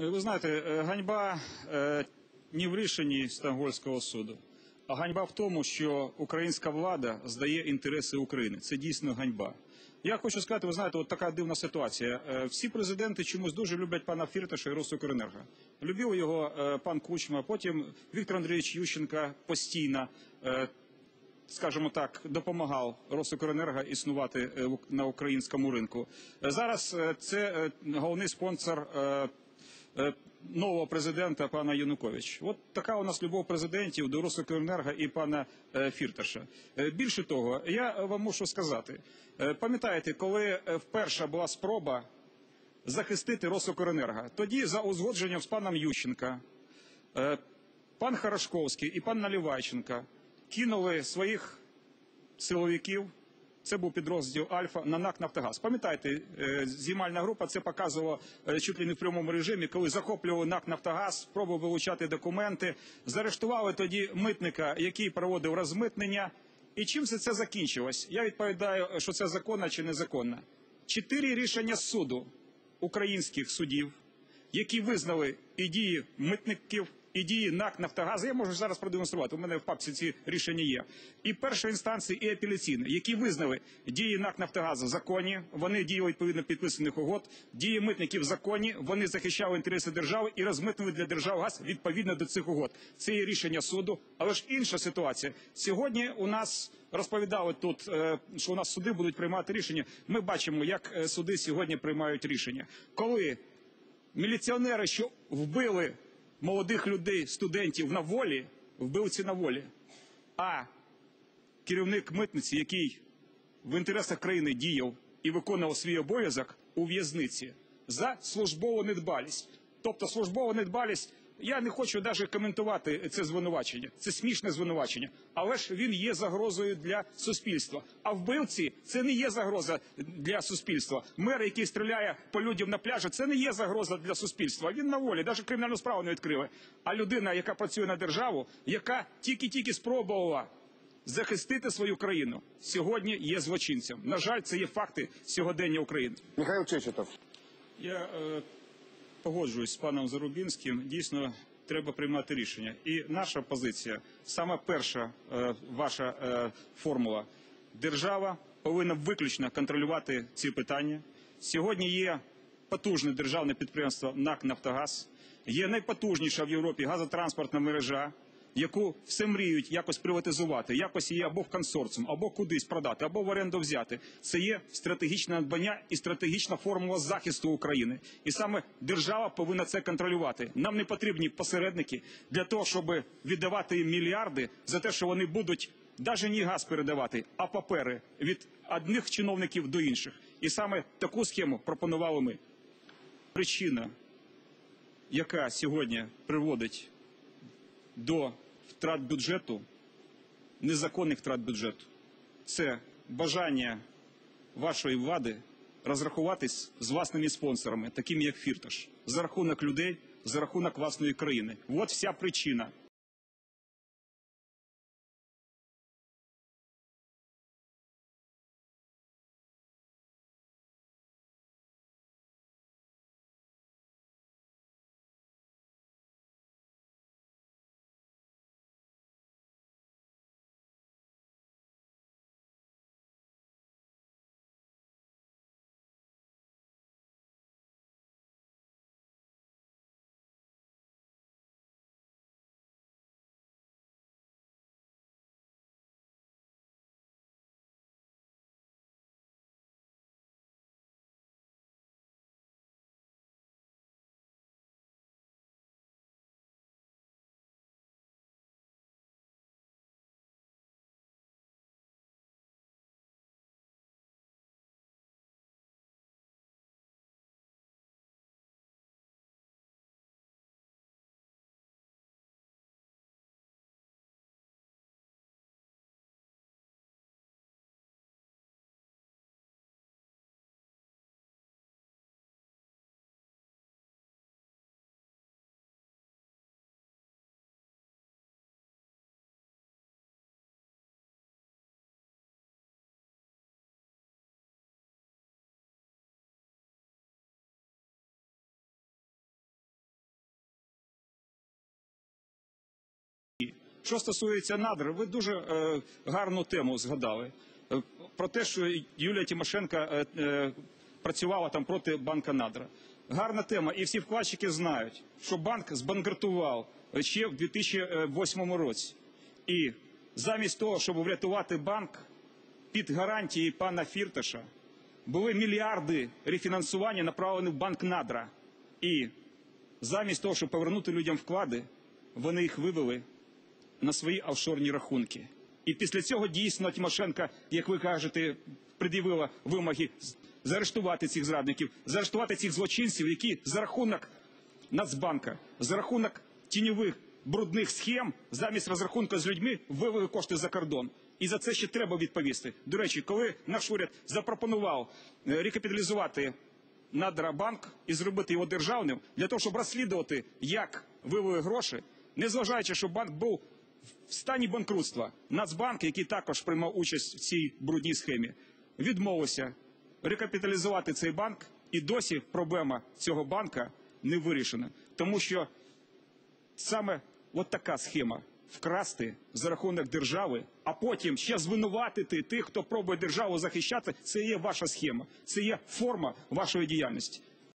Е, Ви знаєте, е, ганьба е, не в рішенні Стокгольмського суду, а ганьба в тому, що українська влада здає інтереси України. Це дійсно ганьба. Я хочу сказати, ви знаєте, от така дивна ситуація. Всі президенти чомусь дуже люблять пана Фірташа і Росукренерго. Любив його пан Кучма, потім Віктор Андрійович Ющенко постійно. скажімо так, допомагав Росукренерго існувати на українському ринку. Зараз це головний спонсор нового президента пана Янукович. От така у нас любов президентів до Росукренерго і пана е, Фірташа. Е, Більше того, я е, вам мушу сказати, е, пам'ятаєте, коли е, вперше була спроба захистити Росукренерго, тоді за узгодженням з паном Ющенка Е, Пан Хорошковський і пан Наливайченко кинули своїх силовиків. Це був підрозділ Альфа на НАК Нафтогаз. Пам'ятаєте, е, знімальна група це показувала е, чуть ли не в прямому режимі, коли захоплювали НАК Нафтогаз, пробували вилучати документи, заарештували тоді митника, який проводив розмитнення. І чим все це закінчилось? Я відповідаю, що це законно чи незаконно. Чотири рішення суду українських судів, які визнали і дії митників, і дії НАК Нафтогазу. Я можу зараз продемонструвати. У мене в папці ці рішення є. І першої інстанції, і апеляційної, які визнали дії НАК Нафтогазу законні. Вони діяли відповідно підписаних угод. Дії митників законні. Вони захищали інтереси держави і розмитнили для держав газ відповідно до цих угод. Це є рішення суду. Але ж інша ситуація. Сьогодні у нас розповідали тут, е, що у нас суди будуть приймати рішення. Ми бачимо, як е, суди сьогодні приймають рішення. Коли міліціонери, що вбили молодих людей, студентів на волі, вбивці на волі, а керівник митниці, який в інтересах країни діяв і виконував свій обов'язок у в'язниці за службову недбалість. Тобто службова недбалість. Я не хочу навіть коментувати це звинувачення. Це смішне звинувачення, але ж він є загрозою для суспільства. А вбивці це не є загроза для суспільства. Мер, який стріляє по людям на пляжі, це не є загроза для суспільства. Він на волі, навіть кримінальну справу не відкрили. А людина, яка працює на державу, яка тільки-тільки спробувала захистити свою країну, сьогодні є злочинцем. На жаль, це є факти сьогодення України. Михаил Чечетов. Я е, погоджуюсь з паном Зарубінським. Дійсно, треба приймати рішення. І наша позиція, саме перша е, ваша е, формула, держава повинна виключно контролювати ці питання. Сьогодні є потужне державне підприємство НАК Нафтогаз, є найпотужніша в Європі газотранспортна мережа. Яку все мріють якось приватизувати, якось її або в консорціум, або кудись продати, або в оренду взяти. Це є стратегічне надбання і стратегічна формула захисту України. І саме держава повинна це контролювати. Нам не потрібні посередники для того, щоб віддавати їм мільярди за те, що вони будуть навіть не газ передавати, а папери від одних чиновників до інших. І саме таку схему пропонували ми. Причина, яка сьогодні приводить до втрат бюджету, незаконних втрат бюджету. Це бажання вашої влади розрахуватись з власними спонсорами, такими як Фірташ, за рахунок людей, за рахунок власної країни. От вся причина. Що стосується надр, ви дуже е, гарну тему згадали. Е, про те, що Юлія Тимошенко е, е, працювала там проти банка надра. Гарна тема, і всі вкладчики знають, що банк збанкрутував ще в 2008 році. І замість того, щоб врятувати банк під гарантії пана Фірташа, були мільярди рефінансування направлені в банк надра. І замість того, щоб повернути людям вклади, вони їх вивели на свої офшорні рахунки. І після цього дійсно Тимошенко, як ви кажете, пред'явила вимоги заарештувати цих зрадників, заарештувати цих злочинців, які за рахунок Нацбанка, за рахунок тіньових брудних схем, замість розрахунку з людьми, вивели кошти за кордон. І за це ще треба відповісти. До речі, коли наш уряд запропонував е, рекапіталізувати Надрабанк і зробити його державним для того, щоб розслідувати, як вивели гроші, незважаючи, що банк був в стані банкрутства. Нацбанк, який також приймав участь в цій брудній схемі, відмовився рекапіталізувати цей банк, і досі проблема цього банка не вирішена, тому що саме от така схема вкрасти за рахунок держави, а потім ще звинуватити тих, хто пробує державу захищати, це є ваша схема, це є форма вашої діяльності.